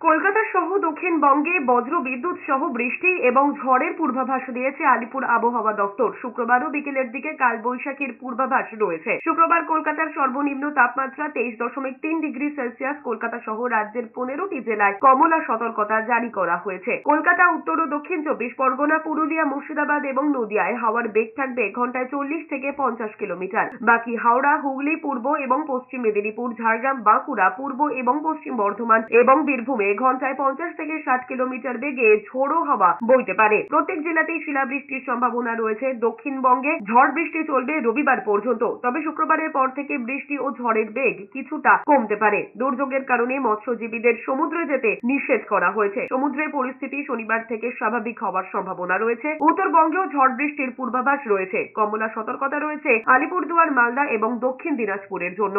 কলকাতা সহ দক্ষিণবঙ্গে বজ্র বিদ্যুৎ সহ বৃষ্টি এবং ঝড়ের পূর্বাভাস দিয়েছে আলিপুর আবহাওয়া দপ্তর। শুক্রবারও বিকেলের দিকে কাল বৈশাখীর পূর্বাভাস রয়েছে। শুক্রবার কলকাতার সর্বনিম্ন তাপমাত্রা তেইশ দশমিক তিন ডিগ্রি সেলসিয়াস, কলকাতা সহ রাজ্যের পনেরোটি জেলায় কমলা সতর্কতা জারি করা হয়েছে। কলকাতা, উত্তর ও দক্ষিণ চব্বিশ পরগনা, পুরুলিয়া, মুর্শিদাবাদ এবং নদিয়ায় হাওয়ার বেগ থাকবে ঘন্টায় চল্লিশ থেকে পঞ্চাশ কিলোমিটার। বাকি হাওড়া, হুগলি, পূর্ব এবং পশ্চিম মেদিনীপুর, ঝাড়গ্রাম, বাঁকুড়া, পূর্ব এবং পশ্চিম বর্ধমান এবং বীরভূমে ঘন্টায় পঞ্চাশ থেকে ষাট কিলোমিটার বেগে ঝোড়ো হাওয়া বইতে পারে। প্রত্যেক জেলাতেই শিলাবৃষ্টির সম্ভাবনা রয়েছে। দক্ষিণবঙ্গে ঝড় বৃষ্টি চলবে রবিবার পর্যন্ত। তবে শুক্রবারের পর থেকে বৃষ্টি ও ঝড়ের বেগ কিছুটা কমতে পারে। দুর্যোগের কারণে মৎস্যজীবীদের সমুদ্রে যেতে নিষেধ করা হয়েছে। সমুদ্রের পরিস্থিতি শনিবার থেকে স্বাভাবিক হওয়ার সম্ভাবনা রয়েছে। উত্তরবঙ্গেও ঝড় বৃষ্টির পূর্বাভাস রয়েছে। কমলা সতর্কতা রয়েছে আলিপুরদুয়ার, মালদা এবং দক্ষিণ দিনাজপুরের জন্য।